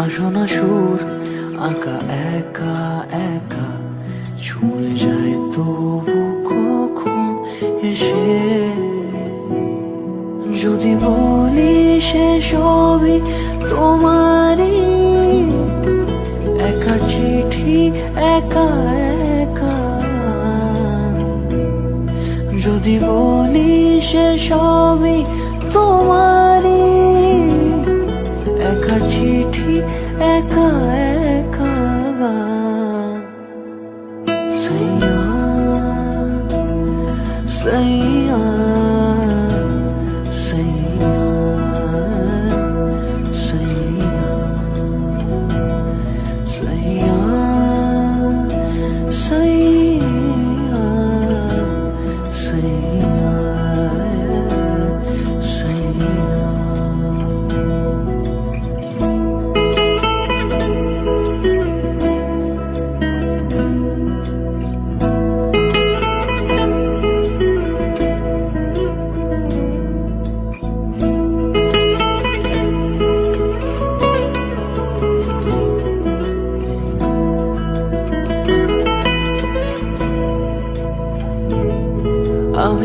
না শোনা সুর, আঁকা একা একা, ছুঁয়ে যায় তবু কখন এসে? যদি বলি সে সবই তোমারই, একা চিঠি একা একা। যদি বলি সে সবই তোমারই, একা চিঠি একা একা সাইয়া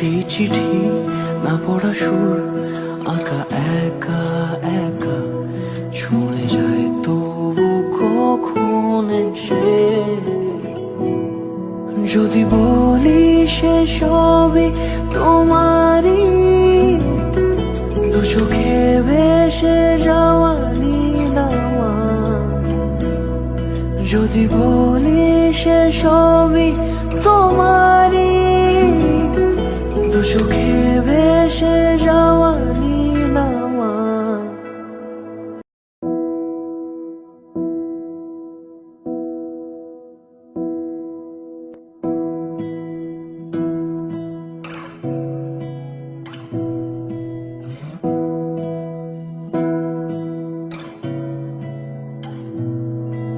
সেই চিঠি না পড়া সুর, আঁকা একা একা ছুঁয়ে যায় তবু কখন সে যদি বলি সে সবই তোমারই, দু চোখে ভেসে যাওয়া নীলামা যদি বলি সে সবই তোমারই চোখে ভেসে যাওয়া নীলামা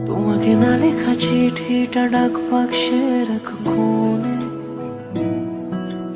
তোমাকে না লেখা চিঠিটা ডাক বাক্সের এক কোণে